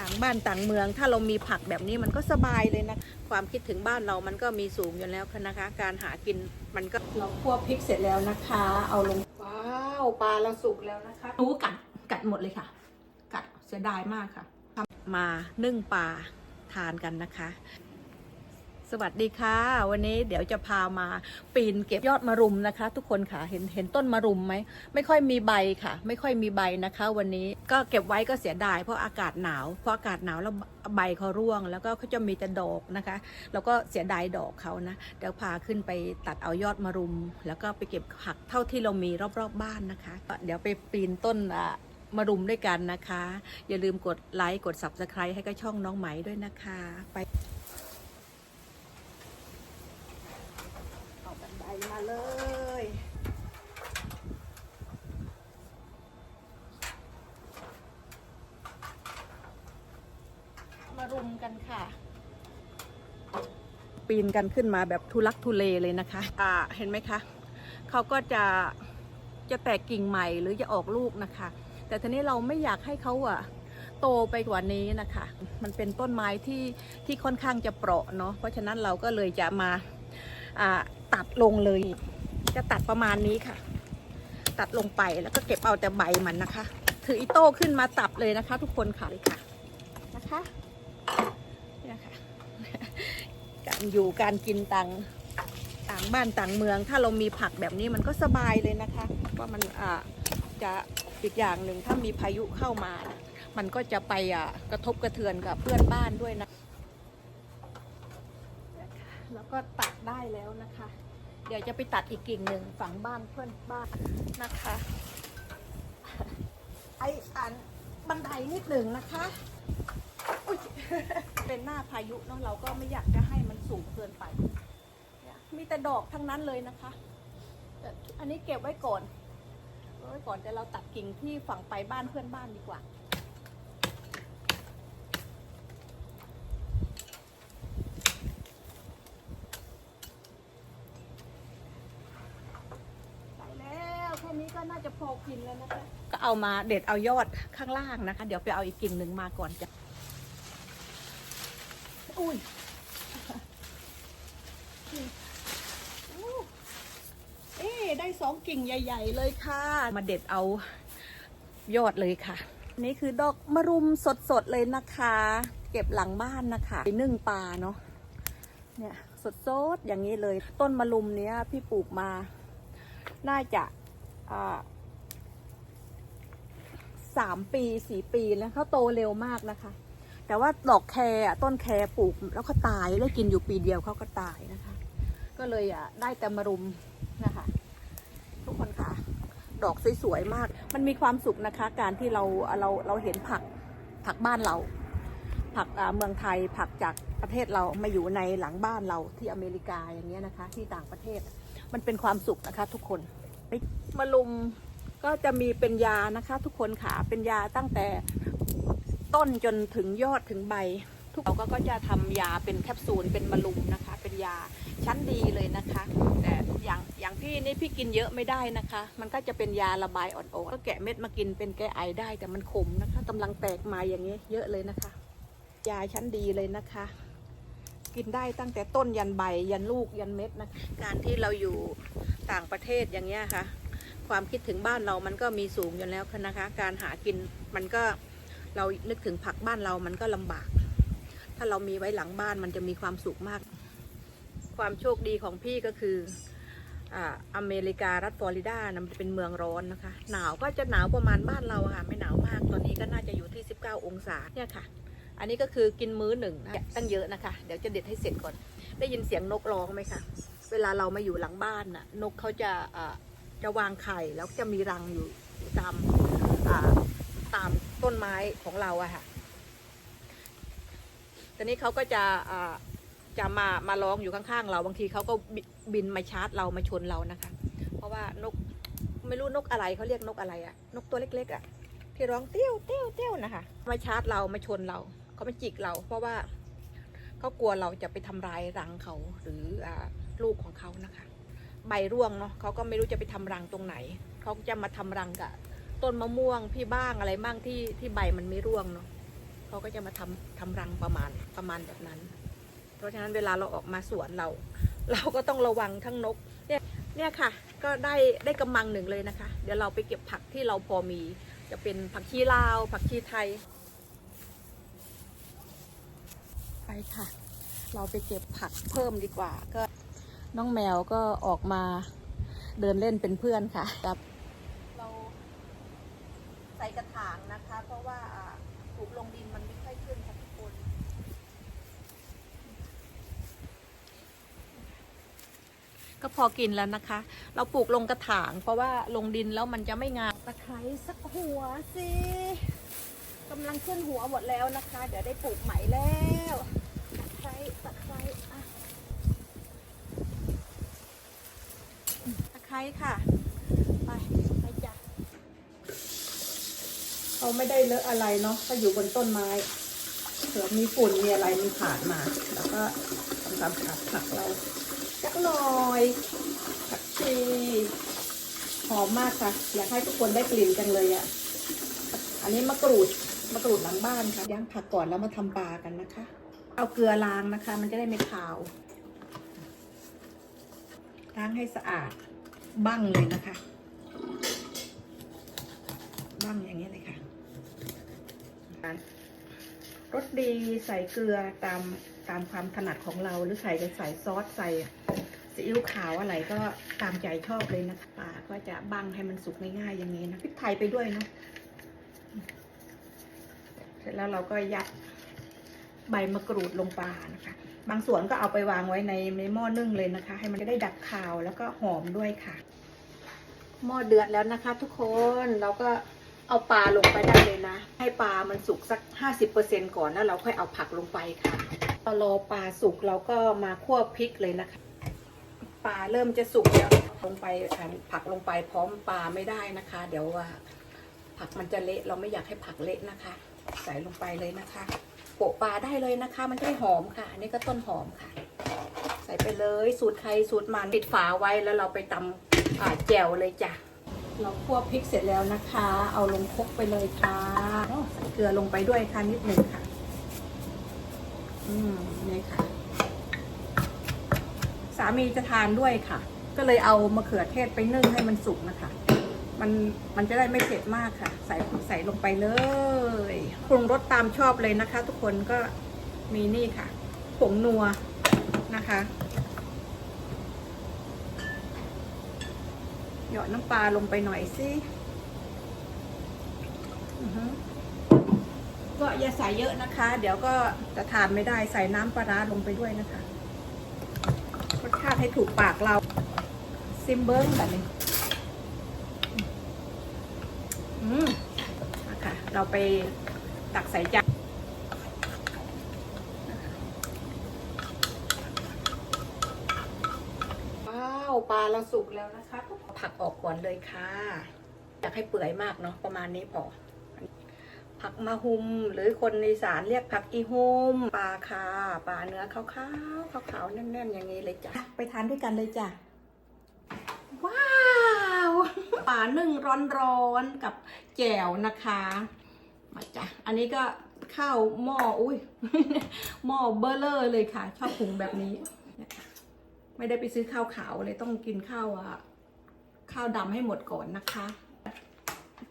ต่างบ้านต่างเมือง ถ้าเรามีผักแบบนี้มันก็สบายเลยนะ ความคิดถึงบ้านเรามันก็มีสูงอยู่แล้วนะคะ การหากินมันก็เราคั่วพริกเสร็จแล้วนะคะ เอาลงว้าวปลาเราสุกแล้วนะคะรู้กัดกัดหมดเลยค่ะ กัดเสียดายมากค่ะมานึ่งปลาทานกันนะคะ สวัสดีค่ะ วันนี้เดี๋ยวจะพามาปีนเก็บยอดมะรุมนะคะ ทุกคนค่ะเห็นเห็นต้นมะรุมไหมไม่ค่อยมีใบค่ะ ไม่ค่อยมีใบนะคะ วันนี้ก็เก็บไว้ก็เสียดายเพราะอากาศหนาวเพราะอากาศหนาวแล้วใบเขาร่วง แล้วก็เขาจะมีแต่ดอกนะคะ แล้วก็เสียดายดอกเขานะเดี๋ยวพาขึ้นไปตัดเอายอดมะรุม แล้วก็ไปเก็บผักเท่าที่เรามีรอบๆบบ้านนะคะ เดี๋ยวไปปีนต้นมะรุมด้วยกันนะคะ อย่าลืมกดไลค์กด subscribe ให้กับช่องน้องไหมด้วยนะคะ ไป เอาบันได มาเลย มารุมกันค่ะ ปีนกันขึ้นมาแบบทุลักทุเลเลยนะคะ อ่า เห็นไหมคะ เขาก็จะ จะแตกกิ่งใหม่หรือจะออกลูกนะคะ แต่ทีนี้เราไม่อยากให้เขาอะโตไปกว่านี้นะคะ มันเป็นต้นไม้ที่ที่ค่อนข้างจะเปราะเนาะ เพราะฉะนั้นเราก็เลยจะมาอ่า ตัดลงเลย จะตัดประมาณนี้ค่ะ ตัดลงไปแล้วก็เก็บเอาแต่ใบมันนะคะ ถืออีโต้ขึ้นมาตับเลยนะคะ ทุกคนค่ะเลยค่ะนะคะเนี่ยค่ะการอยู่การกินต่างต่างบ้านต่างเมือง ถ้าเรามีผักแบบนี้มันก็สบายเลยนะคะว่ามันอ่าจะอีกอย่างหนึ่งถ้ามีพายุเข้ามา มันก็จะไปอ่ากระทบกระเทือนกับเพื่อนบ้านด้วยนะ แล้วก็ตัดได้แล้วนะคะ เดี๋ยวจะไปตัดอีกกิ่งหนึ่งฝั่งบ้านเพื่อนบ้านนะคะ ไออันบันไดนิดหนึ่งนะคะเป็นหน้าพายุเนาะเราก็ไม่อยากจะให้มันสูงเกินไป มีแต่ดอกทั้งนั้นเลยนะคะแต่อันนี้เก็บไว้ก่อนไว้ก่อนแต่เราตัดกิ่งที่ฝั่งไปบ้านเพื่อนบ้านดีกว่า ไปแล้วแค่นี้ก็น่าจะพ อกินแล้วนะคะก็เอามาเด็ดเอายอดข้างล่างนะคะ เดี๋ยวไปเอาอีกกิ่งหนึ่งมาก่อนจะอุ้ยอู้เอ๊ะได้สองกิ่งใหญ่ ๆ เลยค่ะ มาเด็ดเอายอดเลยค่ะ นี่คือดอกมะรุมสดๆเลยนะคะ เก็บหลังบ้านนะคะไปนึ่งปลาเนาะเนี่ยสดๆอย่างนี้เลย ต้นมะรุมเนี้ยพี่ปลูกมา น่าจะอ่า สามปีสี่ปีแล้วเขาโตเร็วมากนะคะ แต่ว่าดอกแคร์ต้นแคร์ปลูกแล้วก็ตายได้กินอยู่ปีเดียวเขาก็ตายนะคะ ก็เลยอะได้แต่มารุมนะคะ ทุกคนค่ะ ดอกสวยๆมาก มันมีความสุขนะคะ การที่เราเราเราเห็นผักผักบ้านเรา ผักอ่าเมืองไทยผักจากประเทศเรามาอยู่ในหลังบ้านเราที่อเมริกาอย่างเงี้ยนะคะ ที่ต่างประเทศมันเป็นความสุขนะคะ ทุกคนมะลุม ก็จะมีเป็นยานะคะ ทุกคนค่ะเป็นยาตั้งแต่ต้นจนถึงยอดถึงใบ ทุกเราก็จะทำยาเป็นแคปซูลเป็นมะลุมนะคะ เป็นยาชั้นดีเลยนะคะ แต่อย่างอย่างพี่นี่พี่กินเยอะไม่ได้นะคะ มันก็จะเป็นยาระบายอ่อนๆก็แกะเม็ดมากินเป็นแก้ไอได้ แต่มันขมนะคะกำลังแตกมาอย่างนี้เยอะเลยนะคะ ยาชั้นดีเลยนะคะ กินได้ตั้งแต่ต้นยันใบยันลูกยันเม็ดนะคะการที่เราอยู่ต่างประเทศอย่างเงี้ยค่ะ ความคิดถึงบ้านเรามันก็มีสูงอยู่แล้วนะคะ การหากินมันก็เรานึกถึงผักบ้านเรามันก็ลำบาก ถ้าเรามีไว้หลังบ้านมันจะมีความสุขมาก ความโชคดีของพี่ก็คืออ่าอเมริการัฐฟลอริดานะมันเป็นเมืองร้อนนะคะ หนาวก็จะหนาวประมาณบ้านเราค่ะ ไม่หนาวมาก ตอนนี้ก็น่าจะอยู่ที่ 19 องศาเนี่ยค่ะ อันนี้ก็คือกินมื้อหนึ่งนะตั้งเยอะนะคะ เดี๋ยวจะเด็ดให้เสร็จก่อน ได้ยินเสียงนกร้องไหมคะ เวลาเรามาอยู่หลังบ้านน่ะ นกเขาจะ จะวางไข่แล้วจะมีรังอยู่ตามตามต้นไม้ของเราอะค่ะตอนนี้เขาก็จะจะมามาร้องอยู่ข้างๆเราบางทีเขาก็บินมาชาร์จเรามาชนเรานะคะ เพราะว่านกไม่รู้นกอะไรเขาเรียกนกอะไรอะนกตัวเล็กๆอะที่ร้องเตี้ยวเตี้ยวเตี้ยวนะคะมาชาร์จเรามาชนเราเขามาจิกเรา เพราะว่าเขากลัวเราจะไปทำร้ายรังเขาหรืออลูกของเขานะคะ ใบร่วงเนาะเขาก็ไม่รู้จะไปทำรังตรงไหน เขาจะมาทำรังกับต้นมะม่วงพี่บ้างอะไรบ้างที่ที่ใบมันไม่ร่วงเนาะเขาก็จะมาทำทำรังประมาณประมาณแบบนั้น เพราะฉะนั้นเวลาเราออกมาสวนเรา เราก็ต้องระวังทั้งนกเนี่ยเนี่ยค่ะ ก็ได้ได้กำมังหนึ่งเลยนะคะ เดี๋ยวเราไปเก็บผักที่เราพอมี จะเป็นผักชีลาว ผักชีไทย ไปค่ะ เราไปเก็บผักเพิ่มดีกว่าก็ น้องแมวก็ออกมาเดินเล่นเป็นเพื่อนค่ะครับ เราใส่กระถางนะคะ เพราะว่าอ่าปลูกลงดินมันไม่ค่อยขึ้นค่ะทุกคน ก็พอกินแล้วนะคะ เราปลูกลงกระถาง เพราะว่าลงดินแล้วมันจะไม่งามตะไคร้สักหัวสิกำลังขึ้นหัวหมดแล้วนะคะ เดี๋ยวได้ปลูกใหม่แล้วตะไคร้ตะไคร้อะตะ ไคร้ค่ะ ไปไปจ้ะเขาไม่ได้เลอะอะไรเนาะก็อยู่บนต้นไม้เผื่อมีฝุ่นมีอะไรมีผ่านมา แล้วก็ทำความสะอาดผักเราจักหน่อยผักชีหอมมากค่ะ อยากให้ทุกคนได้กลิ่นกันเลยอะ่ะ อันนี้มะกรูดมะกรูดหลังบ้านค่ะย่างผักก่อนแล้วมาทำปลากันนะคะ เอาเกลือล้างนะคะ มันจะได้ไม่ขาวล้างให้สะอาด บ้างเลยนะคะบ้างอย่างนี้เลยค่ะ รสดีใส่เกลือตามตามความถนัดของเราหรือใส่จะใส่ซอสใส่ซีอิ๊วขาวอะไรก็ตามใจชอบเลยนะคะปลาก็จะบังให้มันสุกง่ายๆอย่างนี้นะพริกไทยไปด้วยเนาะเสร็จแล้วเราก็ยัดใบมะกรูดลงปลานะคะ บางส่วนก็เอาไปวางไว้ในในหม้อนึ่งเลยนะคะ ให้มันได้ดับคาวแล้วก็หอมด้วยค่ะ หม้อเดือดแล้วนะคะ ทุกคนเราก็เอาปลาลงไปได้เลยนะ ให้ปลามันสุกสัก 50%ก่อนแล้วเราค่อยเอาผักลงไปค่ะพอรอปลาสุกเราก็มาคั่วพริกเลยนะคะปลาเริ่มจะสุกแล้วลงไปผักลงไปพร้อมปลาไม่ได้นะคะ เดี๋ยวว่าผักมันจะเละเราไม่อยากให้ผักเละนะคะ ใส่ลงไปเลยนะคะ โปะปลาได้เลยนะคะ มันจะได้หอมค่ะอันนี้ก็ต้นหอมค่ะ ใส่ไปเลยสูตรใครสูตรมันปิดฝาไว้แล้วเราไปตำแจ่วเลยจ้ะเราคั่วพริกเสร็จแล้วนะคะ เอาลงครกไปเลยค่ะใส่เกลือลงไปด้วยค่ะนิดหนึ่งค่ะ อืมนี่ค่ะ สามีจะทานด้วยค่ะ ก็เลยเอามะเขือเทศไปนึ่งให้มันสุกนะคะ มันมันจะได้ไม่เผ็ดมากค่ะ ใส่ใส่ลงไปเลยปรุงรสตามชอบเลยนะคะ ทุกคนก็มีนี่ค่ะผงนัวนะคะหยอดน้ำปลาลงไปหน่อยสิก็อย่าใส่เยอะนะคะ เดี๋ยวก็จะทานไม่ได้ใส่น้ำปลาร้าลงไปด้วยนะคะรสชาติให้ถูกปากเรา ซิมเบิ้งแบบนี้อื มมาค่ะเราไปตักใส่จานว้าวปลาเราสุกแล้วนะคะ ผักออกก่อนเลยค่ะ อยากให้เปื่อยมากเนาะประมาณนี้พอผักมาหุมหรือคนอีสานเรียกผักอีหุมปลาค่ะปลาเนื้อขาวๆขาวๆแน่นๆอย่างนี้เลยจ้ะไปทานด้วยกันเลยจ้ะ ว้าวปลานึ่งร้อนๆกับแจ่วนะคะ มาจ้ะ อันนี้ก็ข้าวหม้อ อุ้ยหม้อเบอร์เลอร์เลยค่ะ ชอบหุงแบบนี้ ไม่ได้ไปซื้อข้าวขาวเลยต้องกินข้าวอะข้าวดำให้หมดก่อนนะคะ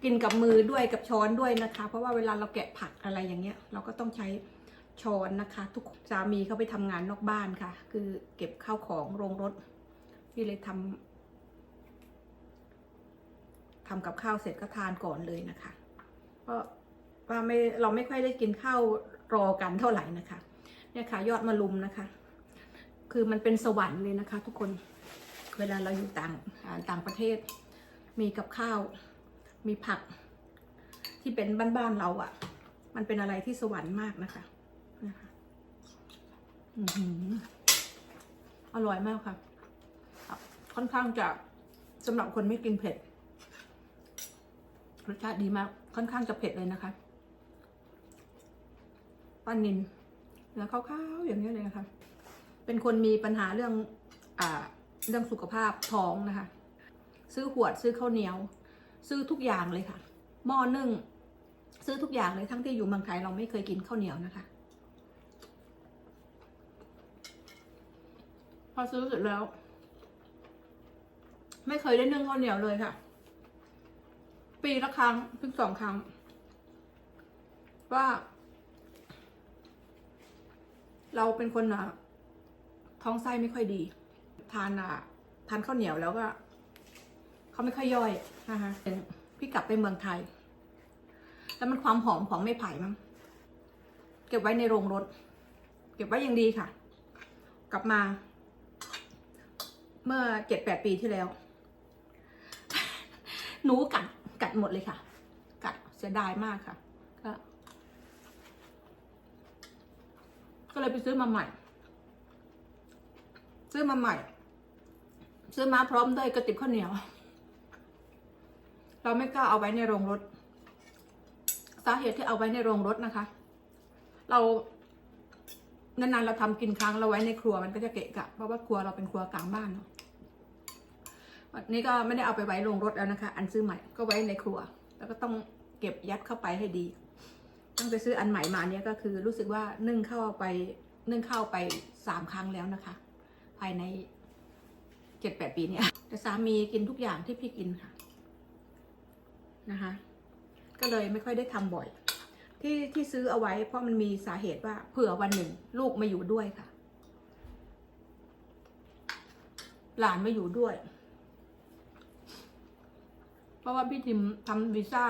กินกับมือด้วยกับช้อนด้วยนะคะ เพราะว่าเวลาเราแกะผักอะไรอย่างเงี้ย เราก็ต้องใช้ช้อนนะคะ ทุกสามีเขาไปทำงานนอกบ้านค่ะ คือเก็บข้าวของโรงรถ พี่เลยทำ ทำกับข้าวเสร็จก็ทานก่อนเลยนะคะ เพราะว่าไม่เราไม่ค่อยได้กินข้าวรอกันเท่าไหร่นะคะ เนี่ยค่ะยอดมะลุมนะคะ คือมันเป็นสวรรค์เลยนะคะ ทุกคนเวลาเราอยู่ต่างต่างประเทศ มีกับข้าว มีผักที่เป็นบ้านๆเราอะ่ะ มันเป็นอะไรที่สวรรค์มากนะคะนะคะออร่อยมากค่ะ ค่อนข้างจะสำหรับคนไม่กินเผ็ด รสชาติดีมาก ค่อนข้างจะเผ็ดเลยนะคะป้านินเนื้อขาวๆอย่างนี้เลยนะคะ เป็นคนมีปัญหาเรื่องอ่าเรื่องสุขภาพท้องนะคะ ซื้อขวดซื้อข้าวเหนียว ซื้อทุกอย่างเลยค่ะ หม้อนึ่ง ซื้อทุกอย่างเลยทั้งที่อยู่เมืองไทยเราไม่เคยกินข้าวเหนียวนะคะ พอซื้อเสร็จแล้ว ไม่เคยได้นึ่งข้าวเหนียวเลยค่ะ ปีละครั้งเพิ่งสองครั้ง ว่า เราเป็นคนอะท้องไส้ไม่ค่อยดี ทานอะทานข้าวเหนียวแล้วก็เขาไม่ค่อยย่อยนะคะพี่กลับไปเมืองไทย แล้วมันความหอมของไม้ไผ่มั้งเก็บไว้ในโรงรถ เก็บไว้อย่างดีค่ะ กลับมา เมื่อเจ็ดแปดปีที่แล้ว หนูกัด กัดหมดเลยค่ะ กัดเสียดายมากค่ะ ก็ ก็เลยไปซื้อมาใหม่ ซื้อมาใหม่ ซื้อมาพร้อมด้วยกระติบข้าวเหนียว เราไม่กล้าเอาไว้ในโรงรถ สาเหตุที่เอาไว้ในโรงรถนะคะ เรานานๆเราทำกินครั้งเราไว้ในครัวมันก็จะเกะกะเพราะว่าครัวเราเป็นครัวกลางบ้านเนาะ นนี้ก็ไม่ได้เอาไปไว้โรงรถแล้วนะคะ อันซื้อใหม่ก็ไว้ในครัว แล้วก็ต้องเก็บยัดเข้าไปให้ดีตั้งแต่ซื้ออันใหม่มาเนี่ยก็คือรู้สึกว่านึ่งเข้าไปนึ่งเข้าไปสามครั้งแล้วนะคะ ภายในเจ็ดแปดปีเนี่ยแต่สามีกินทุกอย่างที่พี่กินค่ะนะคะ ก็เลยไม่ค่อยได้ทำบ่อย ที่ที่ซื้อเอาไว้เพราะมันมีสาเหตุว่าเผื่อวันหนึ่ง ลูกมาอยู่ด้วยค่ะ หลานมาอยู่ด้วย เพราะว่าพี่ทิมทำวีซ่า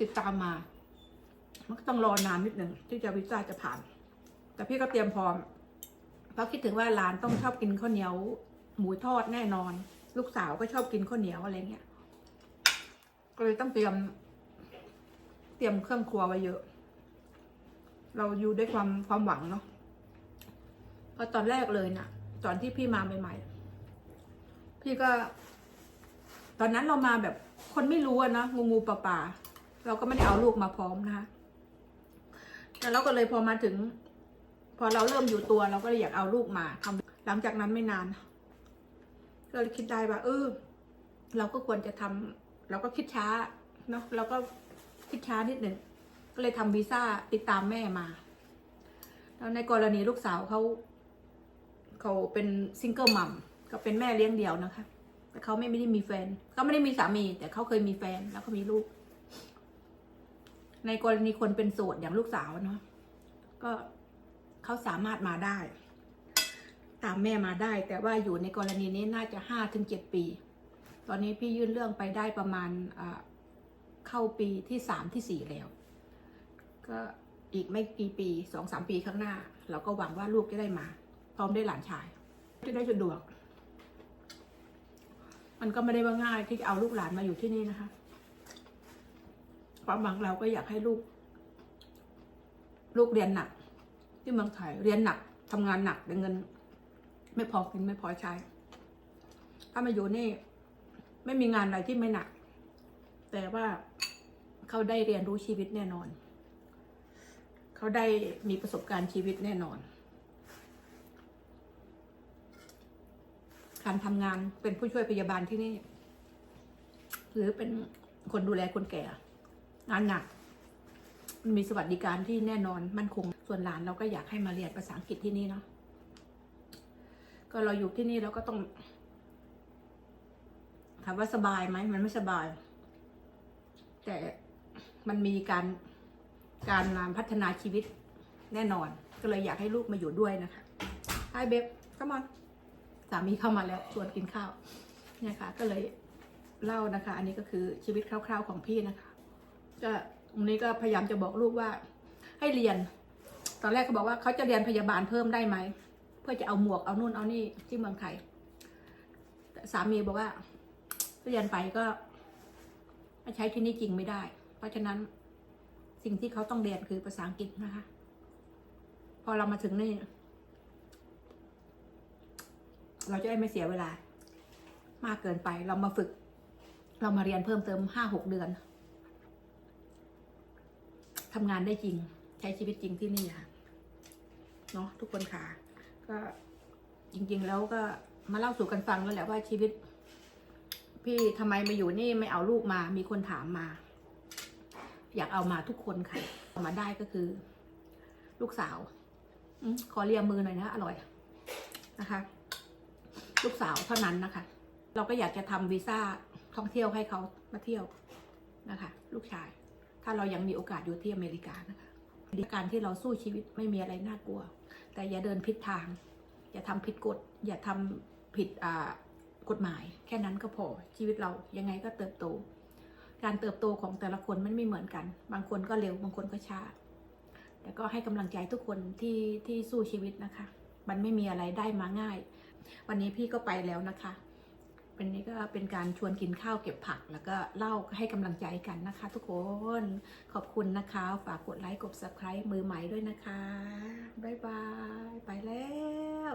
ติดตามมา มันก็ต้องรอนานนิดหนึ่งที่จะวีซ่าจะผ่าน แต่พี่ก็เตรียมพร้อม เพราะคิดถึงว่าหลานต้องชอบกินข้าวเหนียว หมูทอดแน่นอน ลูกสาวก็ชอบกินข้าวเหนียวอะไรเงี้ยก็เลยต้องเตรียม เตรียมเครื่องครัวไว้เยอะ เราอยู่ด้วยความความหวังเนาะเพราะตอนแรกเลยนะ่ะ ตอนที่พี่มาใหม่ๆ พี่ก็ ตอนนั้นเรามาแบบคนไม่รู้อะนะงูงูปลาปลาเราก็ไม่ได้เอาลูกมาพร้อมนะคะแต่เราก็เลยพอมาถึง พอเราเริ่มอยู่ตัวเราก็เลยอยากเอาลูกมาทำหลังจากนั้นไม่นานเลยคิดได้ว่าเออเราก็ควรจะทำเราก็คิดช้าเนาะเราก็คิดช้านิดหนึ่งก็เลยทำวีซ่าติดตามแม่มาแล้วในกรณีลูกสาวเขาเขาเป็นซิงเกิลมัมก็เป็นแม่เลี้ยงเดี่ยวนะคะ แต่เขาไม่ได้มีแฟนเขาไม่ได้มีสามี แต่เขาเคยมีแฟนแล้วก็มีลูก ในกรณีคนเป็นโสดอย่างลูกสาวเนาะก็เขาสามารถมาได้ ตามแม่มาได้ แต่ว่าอยู่ในกรณีนี้น่าจะห้าถึงเจ็ดปี ตอนนี้พี่ยื่นเรื่องไปได้ประมาณอ่าเข้าปีที่สามที่สี่แล้ว ก็อีกไม่กี่ปีสองสามปีข้างหน้า เราก็หวังว่าลูกจะได้มา พร้อมได้หลานชาย จะได้สะดวก มันก็ไม่ได้ว่าง่ายที่จะเอาลูกหลานมาอยู่ที่นี่นะคะ ความหวังเราก็อยากให้ลูก ลูกเรียนหนัก ที่เมืองไทยเรียนหนักทำงานหนักแต่เงิน ไม่พอกินไม่พอใช้ ถ้ามาอยู่นี่ ไม่มีงานอะไรที่ไม่หนัก แต่ว่าเขาได้เรียนรู้ชีวิตแน่นอน เขาได้มีประสบการณ์ชีวิตแน่นอน การทำงานเป็นผู้ช่วยพยาบาลที่นี่ หรือเป็นคนดูแลคนแก่ งานหนักมันมีสวัสดิการที่แน่นอนมั่นคง ส่วนหลานเราก็อยากให้มาเรียนภาษาอังกฤษที่นี่เนาะก็เราอยู่ที่นี่เราก็ต้องถามว่าสบายไหมมันไม่สบาย แต่มันมีการการพัฒนาชีวิตแน่นอน ก็เลยอยากให้ลูกมาอยู่ด้วยนะคะไฮเบบเข้ามา สามีเข้ามาแล้วชวนกินข้าวเนี่ยค่ะ ก็เลยเล่านะคะ อันนี้ก็คือชีวิตคร่าวๆของพี่นะคะ ก็ตรงนี้ก็พยายามจะบอกลูกว่า ให้เรียน ตอนแรกก็บอกว่าเขาจะเรียนพยาบาลเพิ่มได้ไหมเพื่อจะเอาหมวกเอานู่นเอานี่ที่เมืองไทยสามีบอกว่าเรียนไปก็ใช้ที่นี่จริงไม่ได้ เพราะฉะนั้นสิ่งที่เขาต้องเรียนคือภาษาอังกฤษนะคะ พอเรามาถึงนี่ เราจะได้ไม่เสียเวลา มากเกินไปเรามาฝึก เรามาเรียนเพิ่มเติมห้าหกเดือนทำงานได้จริง ใช้ชีวิตจริงที่นี่ค่ะเนาะทุกคนค่ะ ก็จริง ๆ แล้วก็มาเล่าสู่กันฟังแล้วแหละว่าชีวิต พี่ทำไมมาอยู่นี่ไม่เอาลูกมา มีคนถามมา อยากเอามาทุกคนค่ะเอามาได้ก็คือ ลูกสาวอขอเลียมือหน่อยนะ อร่อยนะคะ ลูกสาวเท่านั้นนะคะ เราก็อยากจะทำวีซ่าท่องเที่ยวให้เขามาเที่ยวนะคะ ลูกชาย ถ้าเรายังมีโอกาสอยู่ที่อเมริกานะคะการที่เราสู้ชีวิตไม่มีอะไรน่ากลัว แต่อย่าเดินผิดทาง อย่าทำผิดกฎ อย่าทำผิดกฎหมาย แค่นั้นก็พอชีวิตเรายังไงก็เติบโต การเติบโตของแต่ละคนมันไม่เหมือนกัน บางคนก็เร็วบางคนก็ช้าแต่ก็ให้กำลังใจทุกคนที่ที่สู้ชีวิตนะคะ มันไม่มีอะไรได้มาง่าย วันนี้พี่ก็ไปแล้วนะคะวันนี้ก็เป็นการชวนกินข้าวเก็บผัก แล้วก็เล่าให้กำลังใจกันนะคะ ทุกคนขอบคุณนะคะ ฝากกดไลค์กด subscribe มือใหม่ด้วยนะคะ บ๊ายบาย ไปแล้ว